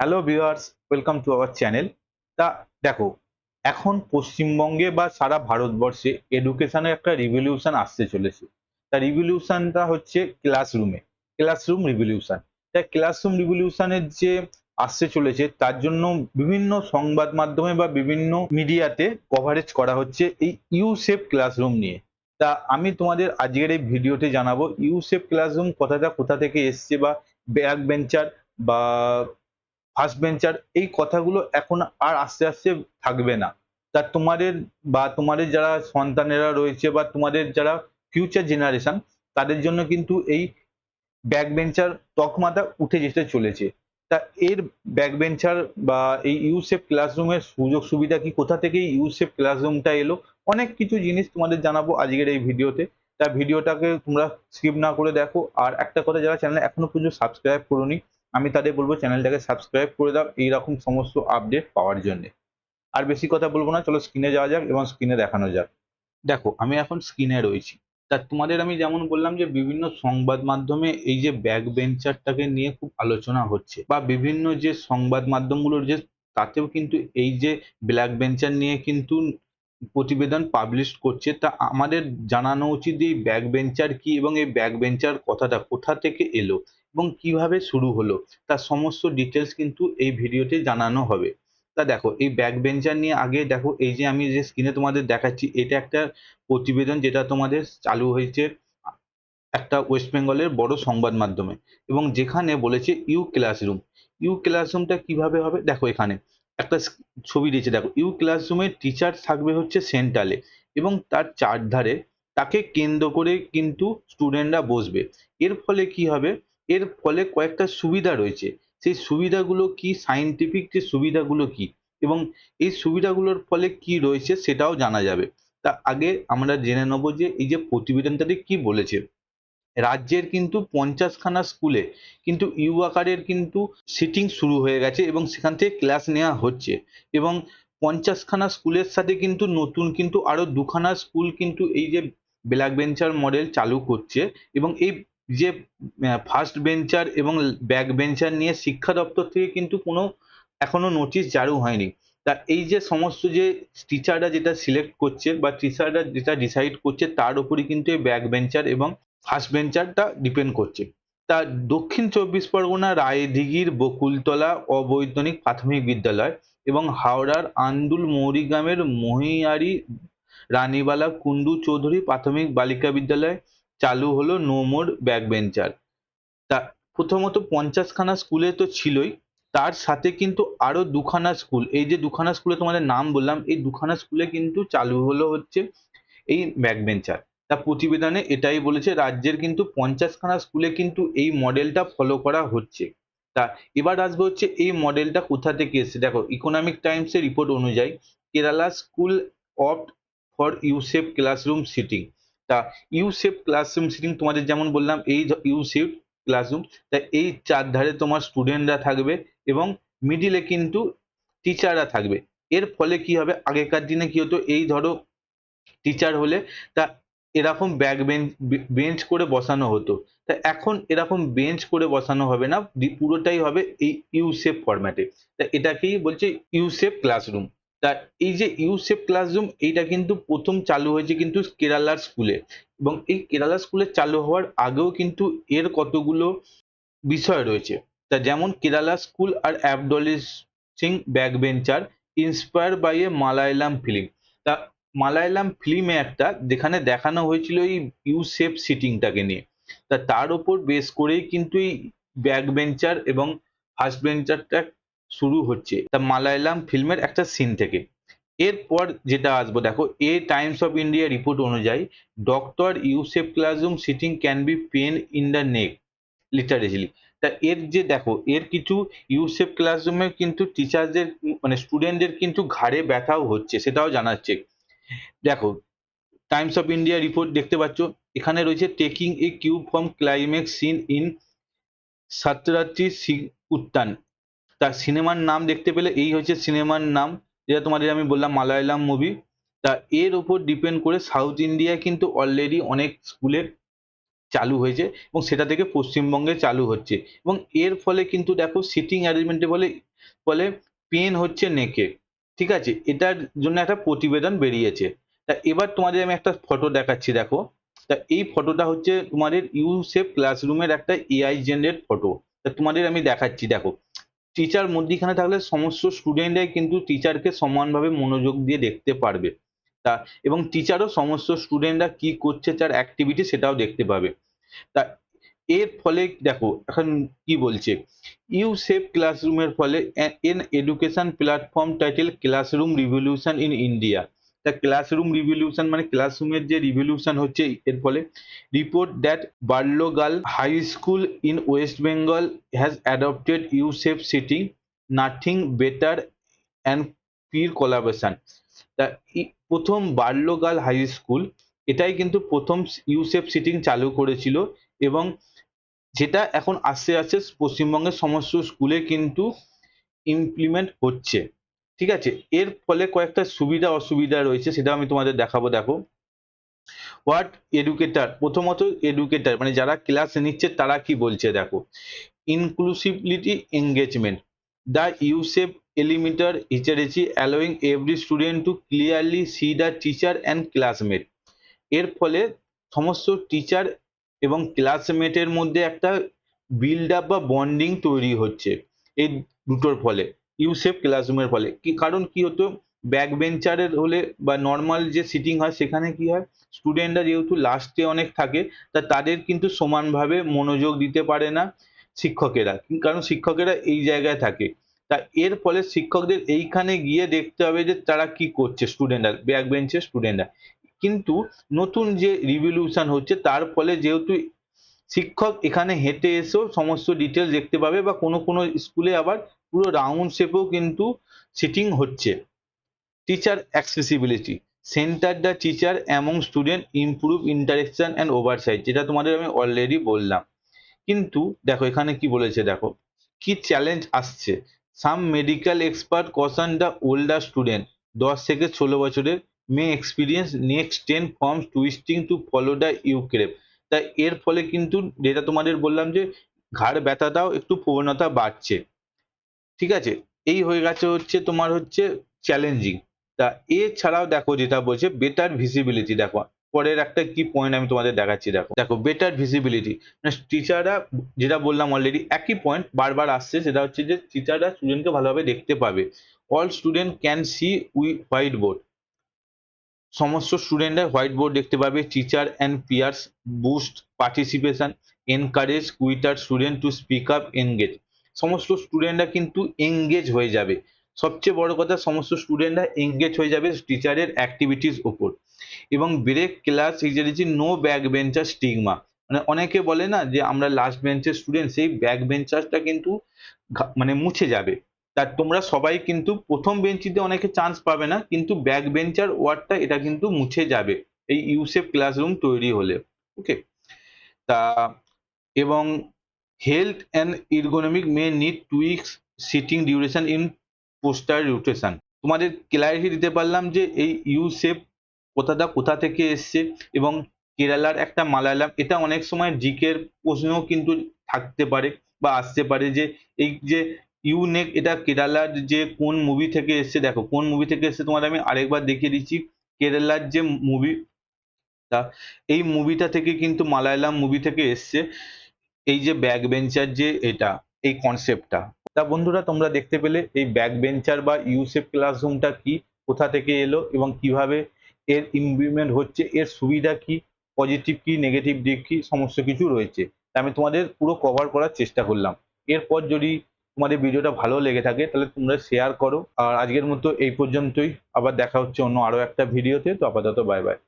Hello viewers welcome to our channel তা দেখো, এখন পশ্চিমবঙ্গে বা সারা ভারতবর্ষে এডুকেশনের একটা রিভলিউশন আসতে চলেছে। তা রিভলিউশনটা হচ্ছে ক্লাসরুমে ক্লাসরুম রিভলিউশন তা ক্লাসরুম রিভলিউশনের যে আসতে চলেছে, তার জন্য বিভিন্ন সংবাদ মাধ্যমে বা বিভিন্ন মিডিয়াতে কভারেজ করা হচ্ছে এই ইউসেফ ক্লাসরুম নিয়ে। তা আমি তোমাদের আজকের এই ভিডিওতে জানাব ইউসেফ ক্লাসরুম কথাটা কোথা থেকে এসছে বা ব্যাক বেঞ্চার বা ফার্স্ট বেঞ্চার এই কথাগুলো এখন আর আস্তে আস্তে থাকবে না। তা তোমাদের বা তোমাদের যারা সন্তানেরা রয়েছে বা তোমাদের যারা ফিউচার জেনারেশন তাদের জন্য কিন্তু এই ব্যাক বেঞ্চার তকমাটা উঠে যেতে চলেছে। তা এর ব্যাক বেঞ্চার বা এই ইউসেফ ক্লাসরুমের সুযোগ সুবিধা কি? কোথা থেকে ইউসেফ ক্লাসরুমটা এলো? অনেক কিছু জিনিস তোমাদের জানাব আজকের এই ভিডিওতে। তা ভিডিওটাকে তোমরা স্কিপ না করে দেখো। আর একটা কথা, যারা চ্যানেল এখনও পর্যন্ত সাবস্ক্রাইব করোনি আমি তাদের বলব চ্যানেলটাকে সাবস্ক্রাইব করে দাও, এইরকম সমস্ত আপডেট পাওয়ার জন্য। আর বেশি কথা বলব না, চলো স্ক্রিনে যাওয়া যাক এবং স্ক্রিনে দেখানো যাক। দেখো, আমি এখন স্ক্রিনে রয়েছি। তা তোমাদের আমি যেমন বললাম যে, বিভিন্ন সংবাদ মাধ্যমে এই যে ব্যাক বেঞ্চারটাকে নিয়ে খুব আলোচনা হচ্ছে, বা বিভিন্ন যে সংবাদ মাধ্যমগুলোর যে, তাতেও কিন্তু এই যে ব্ল্যাক বেঞ্চার নিয়ে কিন্তু প্রতিবেদন পাবলিশ করছে, তা আমাদের জানানো উচিত যে, এই ব্যাক বেঞ্চার কি এবং এই ব্যাক বেঞ্চার কথাটা কোথা থেকে এলো? এবং কীভাবে শুরু হলো, তার সমস্ত ডিটেলস কিন্তু এই ভিডিওতে জানানো হবে। তা দেখো, এই ব্যাক বেঞ্চার নিয়ে আগে দেখো, এই যে আমি যে স্ক্রিনে তোমাদের দেখাচ্ছি, এটা একটা প্রতিবেদন যেটা তোমাদের চালু হয়েছে একটা ওয়েস্ট বেঙ্গলের বড় সংবাদ মাধ্যমে। এবং যেখানে বলেছে ইউ ক্লাসরুম ইউ ক্লাসরুমটা কীভাবে হবে? দেখো এখানে, একটা ছবি দিয়েছে, দেখো ইউ ক্লাসরুমের টিচার থাকবে হচ্ছে সেন্ট্রালে এবং তার চারধারে তাকে কেন্দ্র করে কিন্তু স্টুডেন্টরা বসবে। এর ফলে কি হবে? এর ফলে কয়েকটা সুবিধা রয়েছে। সেই সুবিধাগুলো কি? সাইন্টিফিক যে সুবিধাগুলো কি? এবং এই সুবিধাগুলোর ফলে কি রয়েছে সেটাও জানা যাবে। তা আগে আমরা জেনে নেব যে এই যে প্রতিবেদনটাতে কি বলেছে। রাজ্যের কিন্তু পঞ্চাশখানা স্কুলে কিন্তু ইউ আকারের কিন্তু সিটিং শুরু হয়ে গেছে এবং সেখান থেকে ক্লাস নেওয়া হচ্ছে। এবং পঞ্চাশখানা স্কুলের সাথে কিন্তু নতুন কিন্তু আরও দুখানা স্কুল কিন্তু এই যে ব্ল্যাক বেঞ্চার মডেল চালু করছে। এবং এই যে ফার্স্ট বেঞ্চার এবং ব্যাক বেঞ্চার নিয়ে শিক্ষা দপ্তর থেকে কিন্তু কোনো, এখনও নোটিশ জারি হয়নি। তা এই যে সমস্ত যে টিচাররা যেটা সিলেক্ট করছে বা টিচাররা যেটা ডিসাইড করছে, তার উপরই কিন্তু এই ব্যাক বেঞ্চার এবং ফার্স্ট বেঞ্চারটা ডিপেন্ড করছে। তা দক্ষিণ চব্বিশ পরগনা, রায়দিঘির বকুলতলা অবৈতনিক প্রাথমিক বিদ্যালয় এবং হাওড়ার আন্দুল মৌরিগ্রামের মহিয়ারি রানীবালা কুন্ডু চৌধুরী প্রাথমিক বালিকা বিদ্যালয় চালু হলো নো মোর ব্যাক বেঞ্চার তা প্রথমত পঞ্চাশখানা স্কুলে তো ছিলই, তার সাথে কিন্তু আরও দুখানা স্কুল এই যে দুখানা স্কুলে তোমাদের নাম বললাম, এই দুখানা স্কুলে কিন্তু চালু হলো হচ্ছে এই ব্যাক বেঞ্চার তা প্রতিবেদনে এটাই বলেছে, রাজ্যের কিন্তু পঞ্চাশখানা স্কুলে কিন্তু এই মডেলটা ফলো করা হচ্ছে। তা এবার আসবে হচ্ছে এই মডেলটা কোথা থেকে এসেছে? দেখো ইকোনমিক টাইমসের রিপোর্ট অনুযায়ী Kerala school of for U shape classroom seating তা U U shape classroom seating তোমাদের যেমন বললাম, এই ইউ ইউসেফ ক্লাসরুম তা এই চারধারে তোমার স্টুডেন্টরা থাকবে এবং মিডিলে কিন্তু টিচাররা থাকবে। এর ফলে কি হবে? আগেকার দিনে কি হতো? এই ধরো টিচার হলে তা এরকম ব্যাক বেঞ্চ বেঞ্চ করে বসানো হতো। তা এখন এরকম বেঞ্চ করে বসানো হবে না পুরোটাই হবে এই ইউসেফ ফরম্যাটে তা এটাকেই বলছে ইউসেফ ক্লাসরুম তা এই যে ইউসেফ ক্লাসরুম এইটা কিন্তু প্রথম চালু হয়েছে কিন্তু কেরালার স্কুলে এবং এই কেরালা স্কুলে চালু হওয়ার আগেও কিন্তু এর কতগুলো বিষয় রয়েছে। তা যেমন Kerala school R abolishing back bencher inspire by a Malayalam film তা মালায়ালাম ফিল্মে একটা যেখানে দেখানো হয়েছিল এই ইউসেফ সিটিংটাকে নিয়ে। তা তার ওপর বেস করেই কিন্তু এই ব্যাক বেঞ্চার এবং ফার্স্ট বেঞ্চারটা শুরু হচ্ছে। তা মালায়ালাম ফিল্মের একটা সিন থেকে। এরপর যেটা আসব, দেখো, a Times of India report অনুযায়ী doctor U shape classroom seating can be pain in the neck literally তা এর যে, দেখো, এর কিছু ইউসেফ ক্লাসরুমে কিন্তু টিচারদের মানে স্টুডেন্টদের কিন্তু ঘাড়ে ব্যথাও হচ্ছে, সেটাও জানাচ্ছে। দেখো টাইমস অফ ইন্ডিয়া রিপোর্ট দেখতে পাচ্ছ, এখানে রয়েছে taking a cue from climax scene in সাতরাত্রি উত্তান। তার সিনেমার নাম দেখতে পেলে এই হচ্ছে সিনেমার নাম, যেটা তোমাদের আমি বললাম মালায়ালাম মুভি তা এর উপর ডিপেন্ড করে সাউথ ইন্ডিয়ায় কিন্তু অলরেডি অনেক স্কুলে চালু হয়েছে এবং সেটা থেকে পশ্চিমবঙ্গে চালু হচ্ছে। এবং এর ফলে কিন্তু দেখো সিটিং অ্যারেঞ্জমেন্টে বলে ফলে পেন হচ্ছে নেকে। ঠিক আছে? এটার জন্য একটা প্রতিবেদন বেরিয়েছে। তা এবার তোমাদের আমি একটা ফটো দেখাচ্ছি, দেখো। তা এই ফটোটা হচ্ছে তোমাদের ইউসেফ ক্লাসরুমের একটা এআই জেনারেট ফটো তা তোমাদের আমি দেখাচ্ছি, দেখো। টিচার মধ্যিখানে থাকলে সমস্ত স্টুডেন্টরাই কিন্তু টিচারকে সমানভাবে মনোযোগ দিয়ে দেখতে পারবে। তা, এবং টিচারও সমস্ত স্টুডেন্টরা কি করছে তার অ্যাক্টিভিটি সেটাও দেখতে পাবে। তা, এর ফলে দেখো, এখন কি বলছে? ইউ সেভ ক্লাসরুমের ফলে an education platform title classroom revolution in India তা ক্লাসরুম রিভলিউশন মানে ক্লাসরুমের যে রিভলিউশন হচ্ছে, এর ফলে report that বার্লোগাল high school in West Bengal has adopted U shape seating nothing better and peer collaboration তা প্রথম বার্লোগাল হাই স্কুল এটাই কিন্তু প্রথম ইউসেফ সিটিং চালু করেছিল এবং যেটা এখন আস্তে আস্তে পশ্চিমবঙ্গের সমস্ত স্কুলে কিন্তু ইমপ্লিমেন্ট হচ্ছে। ঠিক আছে? এর ফলে কয়েকটা সুবিধা, অসুবিধা রয়েছে, সেটা আমি তোমাদের দেখাবো, দেখো। হোয়াট এডুকেটার প্রথমত এডুকেটার মানে যারা ক্লাস নিচ্ছে, তারা কি বলছে, দেখো? Inclusivity engagement the U shape eliminates hierarchy allowing every student to clearly see the teacher and classmate এর ফলে সমস্ত টিচার এবং ক্লাসমেটের মধ্যে একটা বিল্ড আপ বা বন্ডিং তৈরি হচ্ছে, এই দুটোর ফলে। ইউসেফ ক্লাসরুমের ফলে। কি কারণ কি হতো? ব্যাক বেঞ্চারের হলে বা নর্মাল যে সিটিং হয়, সেখানে কি হয়? স্টুডেন্টরা যেহেতু লাস্টে অনেক থাকে, তা তাদের কিন্তু সমানভাবে মনোযোগ দিতে পারে না শিক্ষকেরা। কারণ শিক্ষকেরা এই জায়গায় থাকে। তা এর ফলে শিক্ষকদের এইখানে গিয়ে দেখতে হবে যে তারা কি করছে স্টুডেন্টরা ব্যাক বেঞ্চের স্টুডেন্টরা কিন্তু নতুন যে রিভলিউশন হচ্ছে, তার ফলে যেহেতু শিক্ষক এখানে হেঁটে এসেও সমস্ত ডিটেলস দেখতে পাবে বা কোনো কোনো স্কুলে আবার পুরো রাউন্ড শেপেও কিন্তু সিটিং হচ্ছে। Teacher accessibility centre the teacher among student improve interaction and oversight যেটা তোমাদের আমি অলরেডি বললাম। কিন্তু দেখো এখানে কি বলেছে দেখো, কি চ্যালেঞ্জ আসছে? Some medical expert caution the older student দশ থেকে ষোলো বছরের may experience next ten forms twisting to follow the ইউক্রেপ তাই এর ফলে কিন্তু যেটা তোমাদের বললাম যে, ঘাড় ব্যথাটাও একটু প্রবণতা বাড়ছে। ঠিক আছে? এই হয়ে গেছে হচ্ছে তোমার হচ্ছে চ্যালেঞ্জিং তা এছাড়াও দেখো যেটা বলছে বেটার ভিজিবিলিটি দেখো। পরের একটা কি পয়েন্ট আমি তোমাদের দেখাচ্ছি, দেখো। দেখো বেটার ভিজিবিলিটি মানে টিচাররা যেটা বললাম অলরেডি একই পয়েন্ট বারবার আসছে, সেটা হচ্ছে যে টিচাররা স্টুডেন্টকে ভালোভাবে দেখতে পাবে। All student can see we white board সমস্ত স্টুডেন্টরা হোয়াইট বোর্ড দেখতে পাবে teacher and peers boost participation encourage quieter student to speak up engage সমস্ত স্টুডেন্টরা কিন্তু এঙ্গেজ হয়ে যাবে। সবচেয়ে বড় কথা, সমস্ত স্টুডেন্টরা এঙ্গেজ হয়ে যাবে টিচারের অ্যাক্টিভিটিস ওপর এবং break class is no back bencher stigma মানে অনেকে বলে না যে, আমরা লাস্ট বেঞ্চের স্টুডেন্ট সেই ব্যাক বেঞ্চারটা কিন্তু মানে মুছে যাবে। তা তোমরা সবাই কিন্তু প্রথম বেঞ্চিতে অনেকে চান্স পাবে না, কিন্তু ব্যাক বেঞ্চার ওয়ার্ডটা এটা কিন্তু মুছে যাবে। এই ইউসেফ ক্লাসরুম তৈরি হলে। ওকে তা, এবং health and ergonomic may need tweaks seating duration in posture rotation তোমাদের ক্লারিটি দিতে পারলাম যে এই ইউসেফ কথাটা কোথা থেকে এসছে এবং কেরালার একটা মালায়ালাম। এটা অনেক সময় জিকের প্রশ্নও কিন্তু থাকতে পারে বা আসতে পারে যে এই যে ইউনেক এটা কেরালার যে কোন মুভি থেকে এসছে, দেখো কোন মুভি থেকে এসছে তোমাদের আমি আরেকবার দেখিয়ে দিচ্ছি। কেরালার যে মুভি তা এই মুভিটা থেকে কিন্তু মালায়ালাম মুভি থেকে এসছে। এই যে ব্যাক বেঞ্চার যে এটা, এই কনসেপ্টটা তা বন্ধুরা, তোমরা দেখতে পেলে এই ব্যাক বেঞ্চার বা ইউসেফ ক্লাসরুমটা কি, কোথা থেকে এলো এবং কীভাবে এর ইমপ্লিমেন্ট হচ্ছে, এর সুবিধা কি পজিটিভ কি নেগেটিভ দিক কি, সমস্ত কিছু রয়েছে। আমি তোমাদের পুরো কভার করার চেষ্টা করলাম। এরপর যদি তোমাদের ভিডিওটা ভালো লেগে থাকে, তাহলে তোমরা শেয়ার করো। আর আজকের মতো এই পর্যন্তই। আবার দেখা হচ্ছে অন্য আরও একটা ভিডিওতে। তো আপাতত বাই বাই